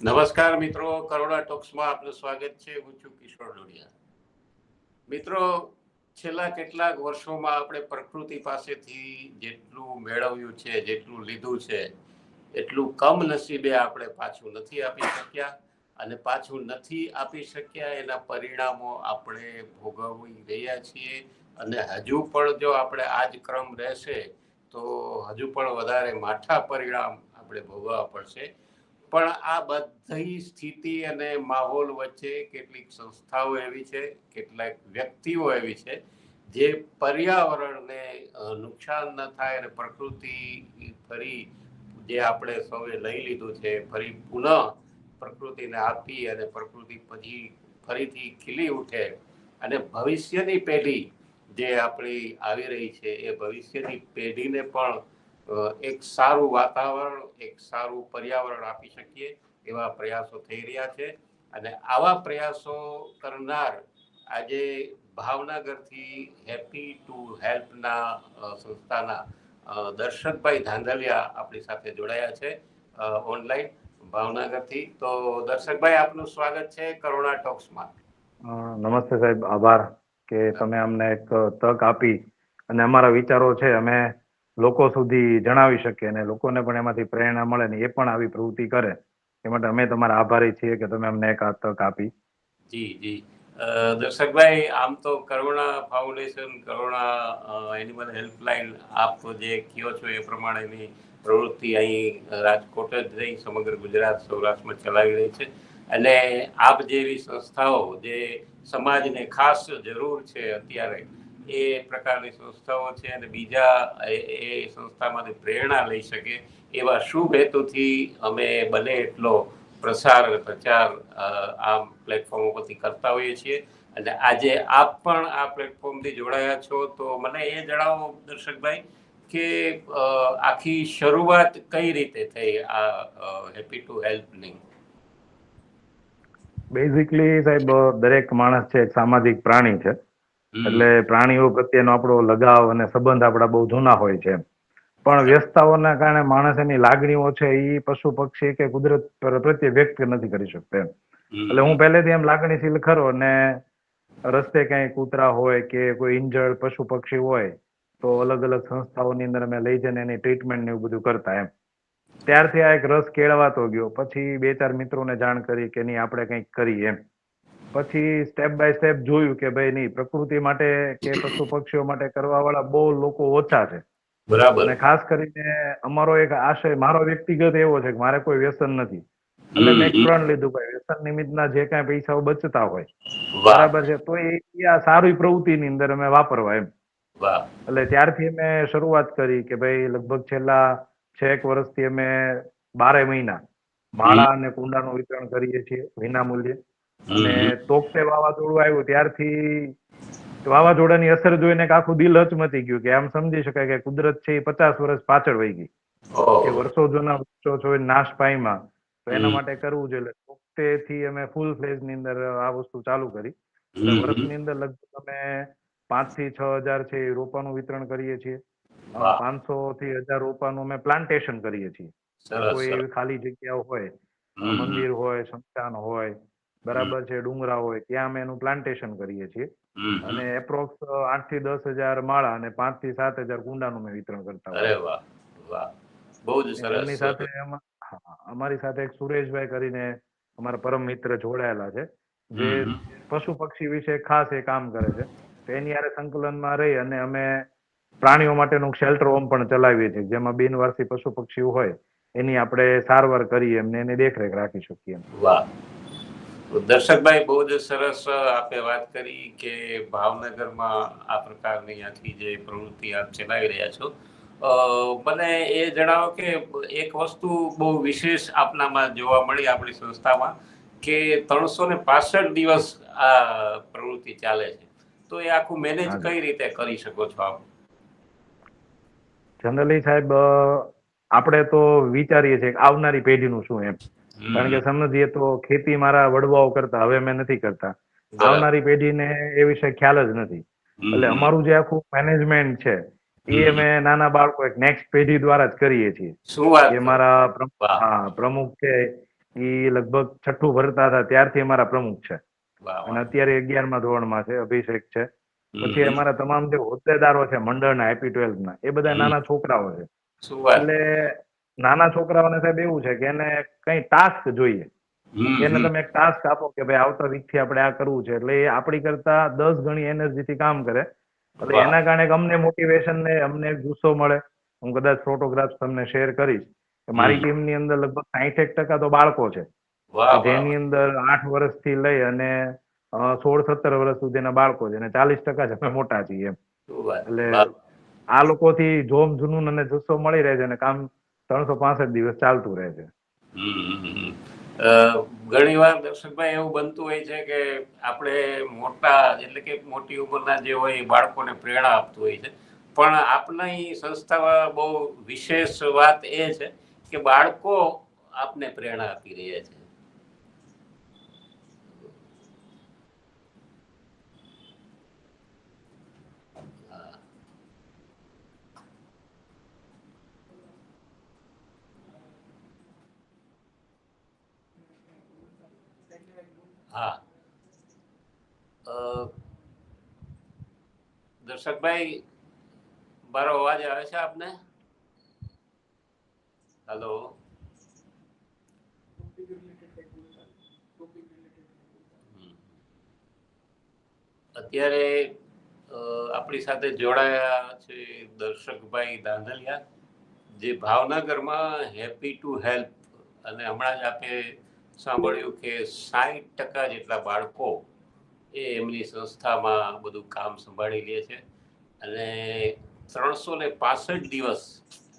નમસ્કાર મિત્રો, કરોડા ટોક્સમાં આપનું સ્વાગત છે. હું છું કિશોર ડોડિયા મિત્રો, છેલ્લા કેટલાક વર્ષોમાં આપણે પ્રકૃતિ પાસેથી જેટલું મેળવ્યું છે, જેટલું લીધું છે, એટલું કમ નસીબે આપણે પાછું નથી આપી શક્યા અને પાછું નથી આપી શક્યા એના પરિણામો આપણે ભોગવી રહ્યા છીએ. અને હજુ પણ જો આપણે આ જ ક્રમ રહેશે, તો હજુ પણ વધારે માઠા પરિણામ આપણે ભોગવવા પડશે. પણ આ બધી સ્થિતિ અને માહોલ વચ્ચે કેટલીક સંસ્થાઓ એવી છે, કેટલાક વ્યક્તિઓ એવી છે, જે પર્યાવરણને નુકસાન ન થાય અને પ્રકૃતિ ફરી જે આપણે સૌએ લઈ લીધું છે, ફરી પુનઃ પ્રકૃતિને આપી અને પ્રકૃતિ પછી ફરીથી ખીલી ઉઠે. અને ભવિષ્યની પેઢી જે આપણી આવી રહી છે, એ ભવિષ્યની પેઢીને પણ એક સારું વાતાવરણ, એક સારું પર્યાવરણ આપી શકીએ એવા પ્રયાસો થઈ રહ્યા છે. અને આવા પ્રયાસો કરનાર આજે ભાવનગરથી હેપી ટુ હેલ્પના સંસ્થાના દર્શકભાઈ ધાંધલિયા આપણી સાથે જોડાયા છે ઓનલાઈન ભાવનગરથી. તો દર્શકભાઈ, આપનું સ્વાગત છે કરુણા ટોક્સમાં. નમસ્તે સાહેબ, આભાર કે તમે અમને એક તક આપી. અને અમારા વિચારો છે, અમે લોકો સુધી જણાવી શકીએ અને લોકોને પણ એમાંથી પ્રેરણા મળે ને એ પણ આવી પ્રવૃત્તિ કરે. એ માટે અમે તમારા આભારી છીએ કે તમે અમને એક તક આપી. જી જી. દર્શકભાઈ, આમ તો Karuna foundation, Karuna animal helpline આપ જે કયો છો એ પ્રમાણેની પ્રવૃત્તિ અહીં રાજકોટ જ નહીં, સમગ્ર ગુજરાત સૌરાષ્ટ્રમાં ચલાવી રહી છે. અને આપ જેવી સંસ્થાઓ જે સમાજને ખાસ જરૂર છે અત્યારે એ પ્રકારની સંસ્થાઓ છે અને બીજા એ સંસ્થામાંથી પ્રેરણા લઈ શકે એવા શુભ હેતુથી અમે બને એટલો પ્રસાર અને પ્રચાર આ પ્લેટફોર્મ ઉપરથી કરતા હોઈએ છીએ. અને આજે આપ પણ આ પ્લેટફોર્મથી જોડાયા છો તો મને એ જણાવો દર્શકભાઈ કે આખી શરૂઆત કઈ રીતે થઈ આ હેપી ટુ હેલ્પની બેઝિકલી સાહેબ, દરેક માણસ છે સામાજિક પ્રાણી છે. એટલે પ્રાણીઓ પ્રત્યેનો આપણો લગાવ અને સંબંધ આપણા બહુ જૂના હોય છે. પણ વ્યસ્તતાઓના કારણે માણસ એની લાગણીઓ છે એ પશુ પક્ષી કે કુદરત પ્રત્યે વ્યક્ત નથી કરી શકતા એટલે હું પહેલેથી એમ લાગણીશીલ ખરો ને રસ્તે ક્યાંય કૂતરા હોય કે કોઈ ઇન્જર્ડ પશુ પક્ષી હોય તો અલગ અલગ સંસ્થાઓની અંદર અમે લઈ જઈને એની ટ્રીટમેન્ટ ને એવું બધું કરતા એમ. ત્યારથી આ એક રસ કેળવાતો ગયો. પછી બે ચાર મિત્રોને જાણ કરી કે નહીં આપણે કંઈક કરીએ એમ. પછી સ્ટેપ બાય સ્ટેપ જોયું કે ભાઈ નહીં પ્રકૃતિ માટે કે પશુ પક્ષીઓ માટે કરવા વાળા બહુ લોકો ઓછા છે. બરાબર. અને ખાસ કરીને અમારો એક આશય મારો વ્યક્તિગત એવો છે કે મારે કોઈ વ્યસન નથી. એટલે મેં ત્રણ પ્રણ લીધું ભાઈ વ્યસન નિમિત્તના જે કાંઈ પૈસાઓ બચતા હોય. બરાબર છે. તો એ એ આ સારી પ્રવૃત્તિની અંદર અમે વાપરવા એમ. એટલે ત્યારથી અમે શરૂઆત કરી કે ભાઈ લગભગ છેલ્લા છેક વર્ષથી અમે બારે મહિના માળા અને કુંડાનું વિતરણ કરીએ છીએ વિના મૂલ્યે. અને તોકતે વાવાઝોડું આવ્યું ત્યારથી વાવાઝોડાની અસર જોઈને આખું દિલ હચમતી ગયું કે આમ સમજી શકાય કે કુદરત છે એ પચાસ વર્ષ પાછળ વહી ગઈ. કે વર્ષો જૂના વૃક્ષો છો નાશ પામ્યા. તો એના માટે કરવું જોઈએ. તોકતે થી અમે ફૂલ ફ્લેજની અંદર આ વસ્તુ ચાલુ કરી. વર્ષની અંદર લગભગ અમે પાંચથી છ હજાર છે એ રોપાનું વિતરણ કરીએ છીએ. પાંચસો થી હજાર રોપાનું અમે પ્લાન્ટેશન કરીએ છીએ. કોઈ એવી ખાલી જગ્યાઓ હોય મંદિર હોય સંસ્થાન હોય બરાબર છે ડુંગરા હોય ત્યાં અમે એનું પ્લાન્ટેશન કરીએ છીએ. અને એપ્રોક્સ આઠથી દસ હજાર માળા અને પાંચથી સાત હજાર કુંડાનું નું વિતરણ કરતા અરે હોય વાહ વાહ. બહુ જ એમની સરસ સાથે અમારી સાથે એક સુરેશભાઈ કરીને અમારા પરમ મિત્ર જોડાયેલા છે જે પશુ પક્ષી વિશે ખાસ એ કામ કરે છે. તો એની હારે સંકલનમાં રહી અને અમે પ્રાણીઓ માટેનું શેલ્ટર હોમ પણ ચલાવીએ છીએ. જેમાં બિનવારસી પશુ પક્ષીઓ હોય એની આપણે સારવાર કરી એમને એની દેખરેખ રાખી શકીએ. વાહ. દર્શકભાઈ બહુ જ સરસ આપે વાત કરી કે ભાવનગરમાં આ પ્રકારની આખી જે પ્રવૃત્તિ આપ ચલાવી રહ્યા છો. મને એ જણાવો કે એક વસ્તુ બહુ વિશેષ આપનામાં જોવા મળી આપણી સંસ્થામાં કે ત્રણસો ને પાસઠ દિવસ આ પ્રવૃત્તિ ચાલે છે. તો એ આખું મેનેજ કઈ રીતે કરી શકો છો આપ? જનરલી સાહેબ આપણે તો વિચારીએ છીએ આવનારી પેઢીનું શું એમ? કારણ કે સમજીએ તો ખેતી મારા વડવાઓ કરતા હવે અમે નથી કરતા. આવનારી પેઢીને એ વિશે ખ્યાલ જ નથી. એટલે અમારું જે આખું મેનેજમેન્ટ છે એ. અમે નાના બાળકો એક નેક્સ્ટ પેઢી દ્વારા જ કરીએ છીએ. એ મારા પ્રમુખ છે એ લગભગ છઠ્ઠું ભરતા હતા ત્યારથી અમારા પ્રમુખ છે. અને. અત્યારે અગિયારમા ધોરણમાં છે અભિષેક છે. પછી અમારા તમામ જે હોદ્દેદારો છે મંડળના એપી ટ્વેલ્થ ના એ બધા નાના છોકરાઓ છે. એટલે નાના છોકરાઓને સાહેબ એવું છે કે એને કઈ ટાસ્ક જોઈએ. એને તમે એક ટાસ્ક આપો કે ભાઈ આવતા વીકથી આપણે આ કરવું છે. એટલે એ આપણી કરતા દસ ગણી એનર્જી થી કામ કરે. એટલે એના કારણે અમને મોટિવેશન ને અમને ગુસ્સો મળે. હું કદાચ ફોટોગ્રાફ્સ તમને શેર કરીશ. કે મારી ટીમ ટીમની અંદર લગભગ સાહીઠ ટકા તો બાળકો છે. જેની અંદર આઠ વર્ષથી લઈ અને સોળ સત્તર વર્ષ સુધીના બાળકો છે અને ચાલીસ ટકા જ અમે મોટા છીએ એમ. એટલે. આ લોકોથી જોમ જુનૂન અને જુસ્સો મળી રહે છે અને કામ ત્રણસો પાસઠ દિવસ ચાલતું રહે છે. ઘણી વાર દર્શકભાઈ એવું બનતું હોય છે કે આપણે મોટા, એટલે કે મોટી ઉંમરના જે હોય બાળકોને પ્રેરણા આપતું હોય છે. પણ આપની સંસ્થામાં બહુ વિશેષ વાત એ છે કે બાળકો આપને પ્રેરણા આપી રહ્યા છે હા. હા. દર્શકભાઈ, મારો અવાજ આવે છે આપને? હલો અત્યારે આપણી સાથે જોડાયા છે દર્શકભાઈ દાંધલિયા, જે ભાવનગરમાં હેપી ટુ હેલ્પ અને હમણાં જ આપે સાંભળ્યું કે સાઠ ટકા જેટલા બાળકો એ એમની સંસ્થામાં બધું કામ સંભાળી લે છે. અને ત્રણસો ને પાસઠ દિવસ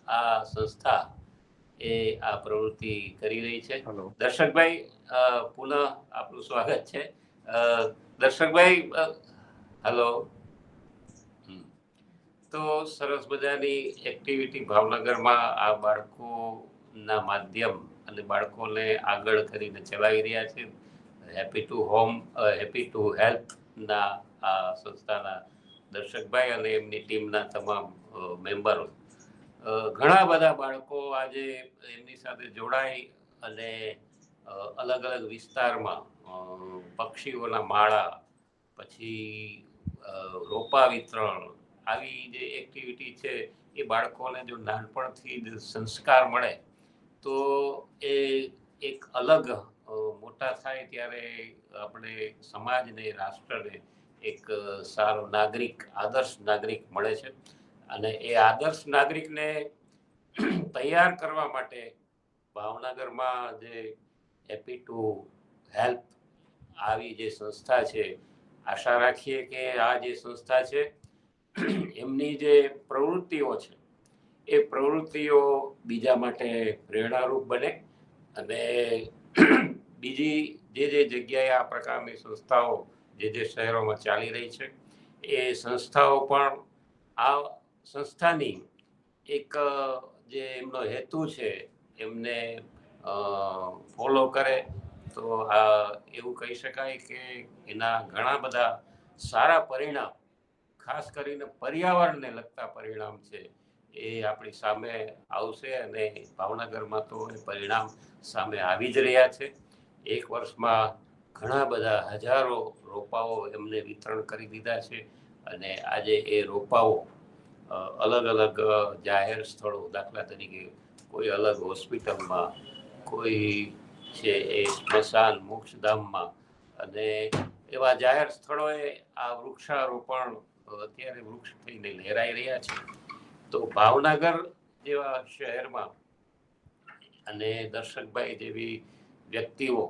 આ સંસ્થા એ આ પ્રવૃત્તિ કરી રહી છે. દર્શકભાઈ પુનઃ આપનું સ્વાગત છે. દર્શકભાઈ હલો. તો સરસ મજાની એક્ટિવિટી ભાવનગરમાં આ બાળકોના માધ્યમ અને બાળકોને આગળ કરીને ચલાવી રહ્યા છે. Happy to home happy to હેલ્પના આ સંસ્થાના દર્શકભાઈ અને એમની ટીમના તમામ મેમ્બરો. ઘણા બધા બાળકો આજે એમની સાથે જોડાઈ અને અલગ અલગ વિસ્તારમાં પક્ષીઓના માળા, પછી રોપા વિતરણ, આવી જે એક્ટિવિટી છે એ બાળકોને જો નાનપણથી જ સંસ્કાર મળે તો એ એક અલગ મોટા થાય ત્યારે આપણે સમાજને, રાષ્ટ્રને એક સારો નાગરિક, આદર્શ નાગરિક મળે છે. અને એ આદર્શ નાગરિકને તૈયાર કરવા માટે ભાવનગરમાં જે હેપી ટુ હેલ્પ આવી જે સંસ્થા છે, આશા રાખીએ કે આ જે સંસ્થા છે, એમની જે પ્રવૃત્તિઓ છે એ પ્રવૃત્તિઓ બીજા માટે પ્રેરણારૂપ બને અને બીજી જે જે જગ્યાએ આ પ્રકારની સંસ્થાઓ જે જે શહેરોમાં ચાલી રહી છે, એ સંસ્થાઓ પણ આ સંસ્થાની એક જે એમનો હેતુ છે, એમને ફોલો કરે, તો આ એવું કહી શકાય કે એના ઘણા બધા સારા પરિણામ, ખાસ કરીને પર્યાવરણને લગતા પરિણામ છે એ આપણી સામે આવશે અને ભાવનગરમાં તો એ પરિણામ સામે આવી જ રહ્યા છે. એક વર્ષમાં ઘણા બધા હજારો રોપાઓ એમને વિતરણ કરી દીધા છે અને આજે એ રોપાઓ અલગ અલગ જાહેર સ્થળો દાખલા તરીકે કોઈ અલગ હોસ્પિટલમાં, કોઈ છે એ સ્મશાન મોક્ષધામમાં અને એવા જાહેર સ્થળોએ આ વૃક્ષારોપણ અત્યારે વૃક્ષ થઈને લહેરાઈ રહ્યા છે. તો ભાવનગર જેવા શહેરમાં અને દર્શકભાઈ જેવી વ્યક્તિઓ,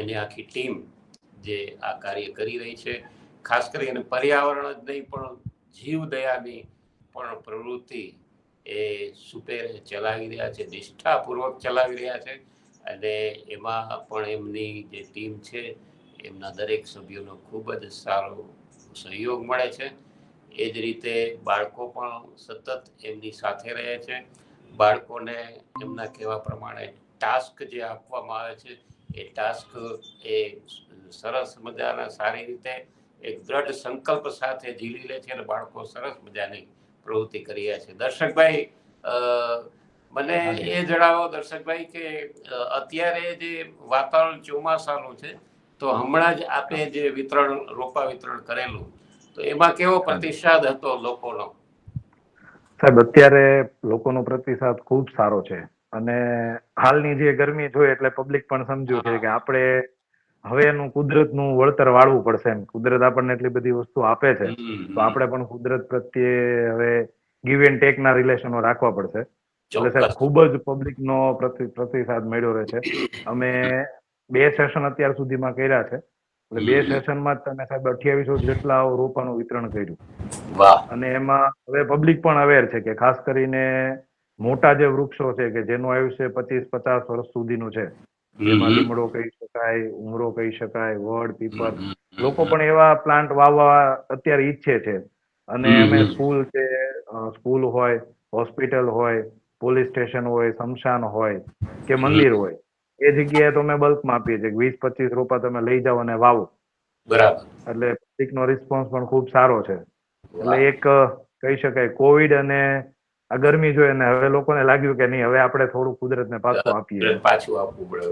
એની આખી ટીમ જે આ કાર્ય કરી રહી છે, ખાસ કરીને પર્યાવરણ જ નહીં, પણ જીવદયાની પણ પ્રવૃત્તિ એ સુપેરે ચલાવી રહ્યા છે, નિષ્ઠાપૂર્વક ચલાવી રહ્યા છે અને એમાં પણ એમની જે ટીમ છે, એમના દરેક સભ્યોનો ખૂબ જ સારો સહયોગ મળે છે. એ જ રીતે બાળકો પણ સતત એમની સાથે રહે છે. બાળકોને એમના કહેવા પ્રમાણે ટાસ્ક જે આપવામાં આવે છે એ ટાસ્ક એ સરસ મજાના સારી રીતે એક દ્રઢ સંકલ્પ સાથે ઝીલી લે છે અને બાળકો સરસ મજાની પ્રવૃત્તિ કરી રહ્યા છે. દર્શકભાઈ મને એ જણાવો દર્શકભાઈ કે અત્યારે જે વાતાવરણ ચોમાસાનું છે તો હમણાં જ આપે જે વિતરણ રોપા વિતરણ કરેલું તો એમાં કેવો પ્રતિસાદ હતો લોકોનો? સાહેબ અત્યારે લોકોનો પ્રતિસાદ ખૂબ સારો છે. અને હાલની જે ગરમી જોઈએ એટલે પબ્લિક પણ સમજ્યું છે કે આપણે હવે એનું કુદરતનું વળતર વાળવું પડશે એમ. કુદરત આપણને એટલી બધી વસ્તુ આપે છે. તો આપણે પણ કુદરત પ્રત્યે હવે ગીવ એન્ડ ટેક ના રિલેશનો રાખવા પડશે. એટલે સાહેબ ખૂબ જ પબ્લિક નો પ્રતિ પ્રતિસાદ મળ્યો રહે છે. અમે બે સેશન અત્યાર સુધીમાં કર્યા છે. એટલે બે. સેશનમાં તમે સાહેબ અઠ્યાવીસો જેટલા રોપાનું વિતરણ કર્યું. અને એમાં હવે પબ્લિક પણ અવેર છે કે ખાસ કરીને મોટા જે વૃક્ષો છે કે જેનું આયુષ્ય પચીસ પચાસ વર્ષ સુધીનું છે. જેમાં લીમડો કહી શકાય ઉમરો કહી શકાય વડ પીપર. લોકો પણ એવા પ્લાન્ટ વાવવા અત્યારે ઈચ્છે છે. અને. અમે સ્કૂલ છે સ્કૂલ હોય હોસ્પિટલ હોય પોલીસ સ્ટેશન હોય શમશાન હોય કે મંદિર હોય. એ જગ્યાએ તમે બલ્કમાં આપીએ છીએ. વીસ પચીસ રોપા તમે લઈ જાઓ અને વાવો. બરાબર. એટલે પબ્લિક નો રિસ્પોન્સ પણ ખૂબ સારો છે. એટલે એક કહી શકાય કોવિડ અને આ ગરમી જોઈએ અને હવે લોકોને લાગ્યું કે નહીં હવે આપણે થોડું કુદરતને પાછું આપીએ. પાછું આપવું પડે.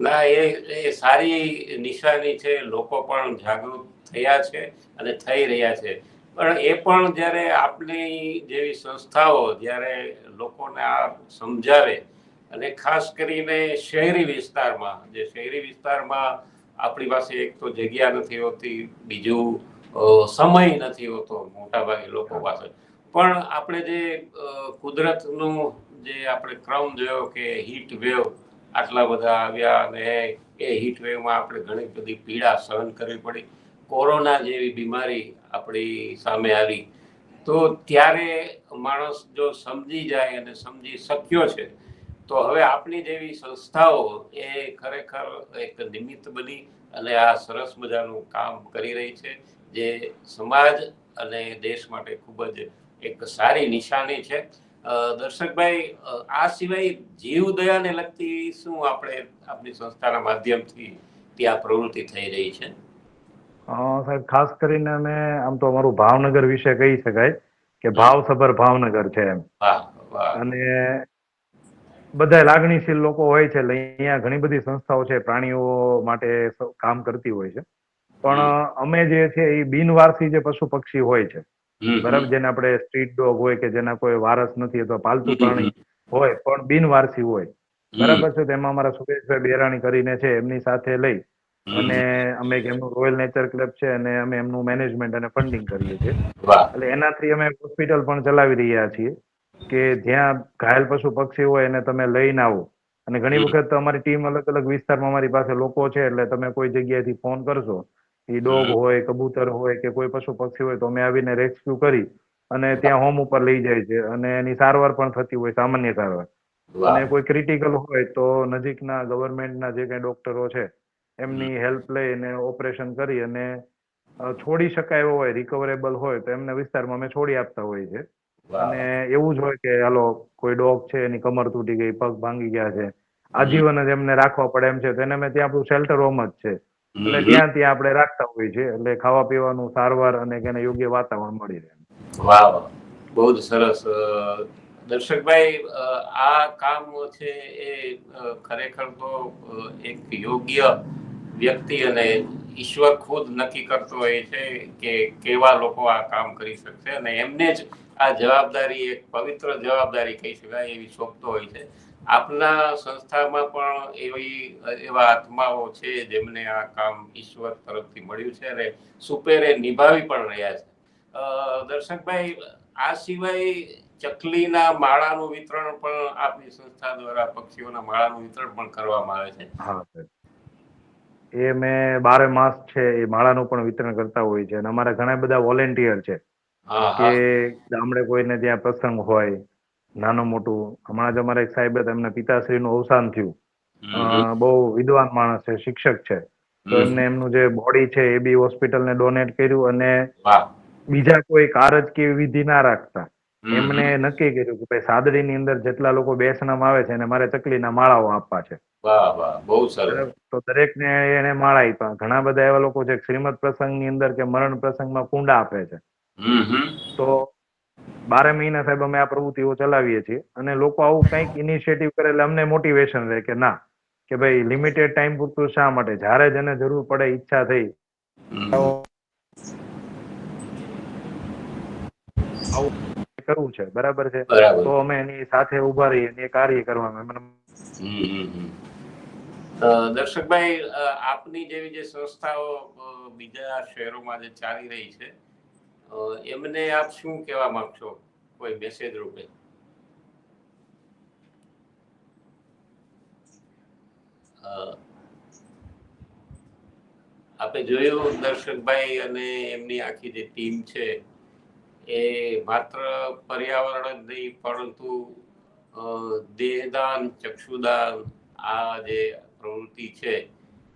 ના એ એ સારી નિશાની છે. લોકો પણ જાગૃત થયા છે અને થઈ રહ્યા છે. પણ એ પણ જ્યારે આપણી જેવી સંસ્થાઓ જ્યારે લોકોને આ સમજાવે અને ખાસ કરીને શહેરી વિસ્તારમાં જે શહેરી વિસ્તારમાં આપણી પાસે એક તો જગ્યા નથી હોતી બીજું સમય નથી હોતો મોટાભાગે લોકો પાસે. પણ આપણે જે કુદરતનું જે આપણે ક્રમ જોયો કે હીટ વેવ આટલા બધા આવ્યા અને એ હીટ વેવમાં આપણે ઘણી બધી પીડા સહન કરવી પડી. કોરોના જેવી બીમારી આપણી સામે આવી. તો ત્યારે માણસ જો સમજી જાય અને સમજી શક્યો છે તો હવે આપણી જેવી સંસ્થાઓ એ ખરેખર એક નિમિત્ત બની અને આ સરસ મજાનું કામ કરી રહી છે જે સમાજ અને દેશ માટે ખૂબ જ એક સારી નિશાની છે. દર્શકભાઈ આ સિવાય જીવદયાને લગતી શું આપણે આપણી સંસ્થાના માધ્યમથી ત્યાં પ્રવૃત્તિ થઈ રહી છે? સાહેબ ખાસ કરીને અમે આમ તો અમારું ભાવનગર વિશે કહી શકાય કે ભાવસભર ભાવનગર છે એમ. અને બધા લાગણીશીલ લોકો હોય છે એટલે અહીંયા ઘણી બધી સંસ્થાઓ છે પ્રાણીઓ માટે કામ કરતી હોય છે. પણ અમે જે છે એ બિનવારસી જે પશુ પક્ષી હોય છે બરાબર જેને આપણે સ્ટ્રીટ ડોગ હોય કે જેના કોઈ વારસ નથી અથવા પાલતુ પ્રાણી હોય પણ બિનવારસી હોય. બરાબર છે તેમાં અમારા સુરેશભાઈ બેરાણી કરીને છે એમની સાથે લઈ અને અમે એક એમનું રોયલ નેચર ક્લબ છે અને અમે એમનું મેનેજમેન્ટ અને ફંડિંગ કરીએ છીએ. એટલે એનાથી અમે હોસ્પિટલ પણ ચલાવી રહ્યા છીએ. કે જ્યાં ઘાયલ પશુ પક્ષી હોય એને તમે લઈને આવો. અને ઘણી વખત અમારી ટીમ અલગ અલગ વિસ્તારમાં અમારી પાસે લોકો છે એટલે તમે કોઈ જગ્યાએથી ફોન કરશો એ ડોગ હોય કબૂતર હોય કે કોઈ પશુ પક્ષી હોય તો અમે આવીને રેસ્ક્યુ કરી અને ત્યાં હોમ ઉપર લઈ જાય છે. અને એની સારવાર પણ થતી હોય સામાન્ય સારવાર. અને કોઈ ક્રિટિકલ હોય તો નજીકના ગવર્મેન્ટના જે કઈ ડોક્ટરો છે એમની હેલ્પ લઈ અને ઓપરેશન કરી અને છોડી શકાય એવો હોય રિકવરેબલ હોય તો એમના વિસ્તારમાં અમે છોડી આપતા હોઈએ છીએ. વાહ અને એવું જ હોય કે હાલો કોઈ ડોગ છે એની કમર તૂટી ગઈ પગ ભાંગી ગયા છે. આજીવન જ એમને રાખવા પડે એમ છે. તો એને મેં ત્યાં આપણું શેલ્ટર હોમ જ છે. એટલે ત્યાં ત્યાં આપણે રાખતા હોઈએ છીએ. એટલે ખાવા પીવાનું સારવાર અને એને યોગ્ય વાતાવરણ મળી રહે. વાહ બહુ જ સરસ. દર્શકભાઈ આ કામ છે એ ખરેખર તો એક યોગ્ય વ્યક્તિ અને ઈશ્વર ખુદ નક્કી કરતો હોય છે કે કેવા લોકો આ કામ કરી શકશે. અને એમને જ આ જવાબદારી એક પવિત્ર જવાબદારી કહી શકાય એવી સોંપતો હોય છે. આપના સંસ્થામાં પણ એવી, એવા આત્માઓ છે જેમને આ કામ ઈશ્વર તરફથી મળ્યું છે અને સુપેરે નિભાવી પણ રહ્યા છે. દર્શકભાઈ, આ સિવાય ચકલીના માળાનું વિતરણ પણ આપની સંસ્થા દ્વારા પક્ષીઓના માળાનું વિતરણ પણ કરવામાં આવે છે. એ મેં બારે માસ છે એ માળાનું પણ વિતરણ કરતા હોય છે અને અમારા ઘણા બધા વોલેન્ટિયર છે. કે ગામડે કોઈને ત્યાં પ્રસંગ હોય નાનું મોટું હમણાં જ અમારા એક સાહેબ હતા એમના પિતાશ્રીનું અવસાન થયું. બહુ વિદ્વાન માણસ છે શિક્ષક છે. તો એમને એમનું જે બોડી છે એ બી હોસ્પિટલને ડોનેટ કર્યું અને બીજા કોઈ કારજ કે વિધિ ના રાખતા. એમને નક્કી કર્યું કે ભાઈ સાદડીની અંદર જેટલા લોકો બેસનામાં આવે છે એને મારે ચકલીના માળાઓ આપવા છે. તો દરેક બહુ સરસ. તો દરેકને એને માળા આપ્યા. ઘણા બધા એવા લોકો છે શ્રીમદ પ્રસંગની અંદર કે મરણ પ્રસંગમાં કુંડા આપે છે. તો બારે મહિના સાહેબ અમે આ પ્રવૃત્તિઓ ચલાવીએ છીએ અને લોકો આવું કંઈક ઇનિશિયેટિવ કરે એટલે અમને મોટિવેશન રહે કે ના કે ભાઈ લિમિટેડ ટાઈમ પૂરતું શા માટે? જ્યારે જેને જરૂર પડે ઈચ્છા થઈ. આવું કરવું છે બરાબર છે? તો અમે એની સાથે ઊભા રહીએ અને એ કાર્ય. અ, દર્શકભાઈ આપની જેવી જે સંસ્થાઓ બીજા શહેરોમાં જે ચાલી રહી છે એમને આપ શું કહેવા માંગશો? કોઈ મેસેજ રૂપે? આપણે આપે જોયું દર્શકભાઈ અને એમની આખી જે ટીમ છે, એ માત્ર પર્યાવરણ જ નહીં, પરંતુ દેહદાન, ચક્ષુદાન, આ જે પ્રવૃત્તિ છે,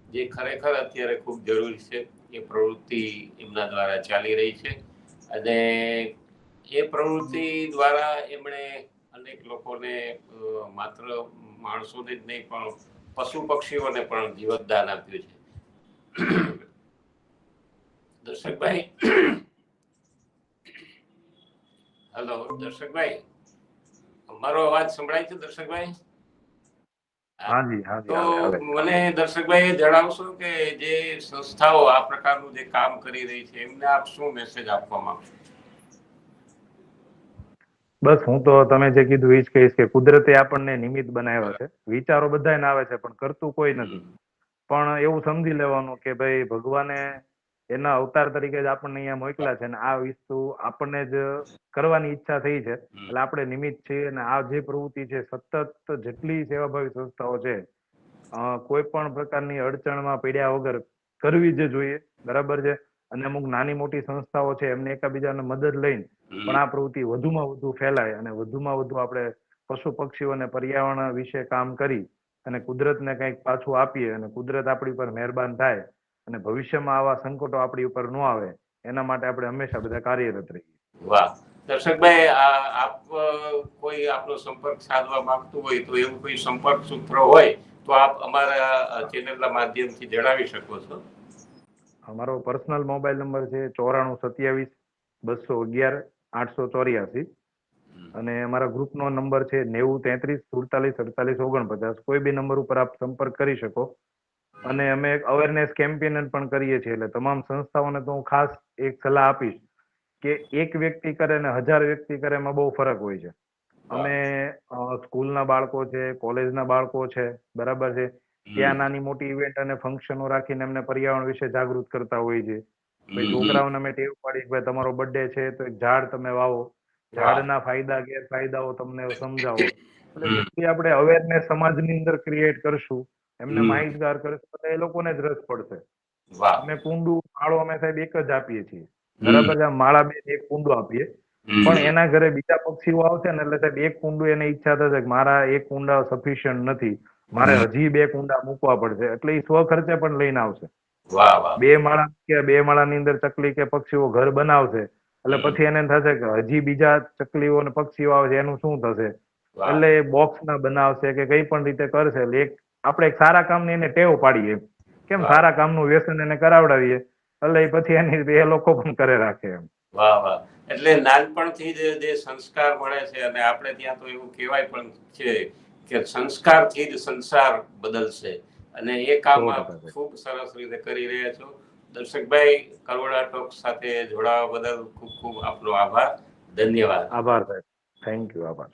જે ખરેખર અત્યારે ખૂબ જરૂરી છે, એ પ્રવૃત્તિ એમના દ્વારા ચાલી રહી છે. અને એ પ્રવૃત્તિ દ્વારા એમણે અનેક લોકોને માત્ર માણસોને જ નહીં, પણ પશુ પક્ષીઓને પણ જીવતદાન આપ્યું છે. દર્શકભાઈ? હેલો, દર્શકભાઈ? મારો અવાજ સંભળાય છે દર્શકભાઈ? તો. મને દર્શકભાઈ જણાવશો કે જે સંસ્થાઓ આ પ્રકારનું જે કામ કરી રહી છે એમને આપ શું મેસેજ આપવા માંગશો બસ હું તો તમે જે કીધું એ જ કહીશ કે કુદરતે આપણને નિમિત્ત બનાવ્યા છે. વિચારો બધાને આવે છે પણ કરતું કોઈ નથી. પણ એવું સમજી લેવાનું કે ભાઈ ભગવાને એના અવતાર તરીકે જ આપણને અહીંયા મોકલા છે અને આ વસ્તુ આપણને જ કરવાની ઈચ્છા થઈ છે. એટલે આપણે નિમિત્ત છીએ અને આ જે પ્રવૃત્તિ છે સતત જેટલી સેવાભાવી સંસ્થાઓ છે કોઈ પણ પ્રકારની અડચણમાં પડ્યા વગર કરવી જ જોઈએ. બરાબર છે? અને અમુક નાની મોટી સંસ્થાઓ છે એમને એકબીજાને મદદ લઈને પણ આ પ્રવૃત્તિ વધુમાં વધુ ફેલાય અને વધુમાં વધુ આપણે પશુ પક્ષીઓને પર્યાવરણ વિશે કામ કરી અને કુદરતને કંઈક પાછું આપીએ અને કુદરત આપણી પર મહેરબાન થાય અને ભવિષ્યમાં આવા સંકટો આપણી ઉપર ન આવે એના માટે આપણે હંમેશા બધા કાર્યરત રહીએ. વાહ. દર્શકભાઈ આપ કોઈ આપનો સંપર્ક સાધવા માંગતું હોય તો એવું કોઈ સંપર્ક સૂત્ર હોય તો આપ અમારા ચેનલના માધ્યમથી જણાવી શકો છો. અમારો પર્સનલ મોબાઈલ નંબર છે ચોરાણું સત્યાવીસ બસો અગિયાર આઠસો ચોર્યાસી. અને અમારા ગ્રુપનો નંબર છે નેવું તેત્રીસ સુડતાલીસ અડતાલીસ ઓગણપચાસ. કોઈ બી નંબર ઉપર આપ સંપર્ક કરી શકો. અને અમે એક અવેરનેસ કેમ્પેન પણ કરીએ છીએ. એટલે તમામ સંસ્થાઓને તો હું ખાસ એક સલાહ આપીશ કે એક વ્યક્તિ કરે ને હજાર વ્યક્તિ કરે એમાં બહુ ફરક હોય છે. અમે સ્કૂલના બાળકો છે કોલેજના બાળકો છે બરાબર છે. ત્યાં નાની મોટી ઇવેન્ટ અને ફંક્શનો રાખીને એમને પર્યાવરણ વિશે જાગૃત કરતા હોઈએ છીએ ભાઈ છોકરાઓને અમે ટેવ પાડી ભાઈ તમારો બર્થડે છે તો એક ઝાડ તમે વાવો. ઝાડના ફાયદા ગેરફાયદાઓ તમને સમજાવો. એટલે આપણે અવેરનેસ સમાજની અંદર ક્રિએટ કરશું. એમને. માહિતગાર કરશું તો એ લોકોને જ રસ પડશે. અમે કુંડુ માળો અમે સાહેબ એક જ આપીએ છીએ. બરાબર છે માળા બે એક કુંડુ આપીએ. પણ એના ઘરે બીજા પક્ષીઓ આવશે ને એટલે સાહેબ એક કુંડુ એને ઈચ્છા થશે કે મારા એક કુંડા સફિશિયન્ટ નથી. મારે હજી બે કુંડા મૂકવા પડશે. એટલે એ સ્વ ખર્ચે પણ લઈને આવશે. બે માળા કે બે માળાની અંદર ચકલી કે પક્ષીઓ ઘર બનાવશે. એટલે પછી એને થશે કે હજી બીજા ચકલીઓ અને પક્ષીઓ આવશે એનું શું થશે. એટલે બોક્સ ના બનાવશે કે કઈ પણ રીતે કરશે. એટલે એક આપણે એક સારા કામની એને ટેવ પાડીએ. કેમ. સારા કામનું વ્યસન એને કરાવડાવીએ. એટલે પછી એની એ લોકો પણ કરે રાખે એમ. વાહ વાહ. એટલે નાનપણથી જ જે સંસ્કાર મળે છે અને આપણે ત્યાં તો એવું કહેવાય પણ છે કે સંસ્કારથી જ સંસાર બદલશે. અને એ કામ ખૂબ સરસ રીતે કરી રહ્યા છો. દર્શકભાઈ કરોડા ટોક સાથે જોડાવા બદલ ખૂબ ખૂબ આપનો આભાર. ધન્યવાદ. આભાર સાહેબ. થેન્ક યુ આભાર.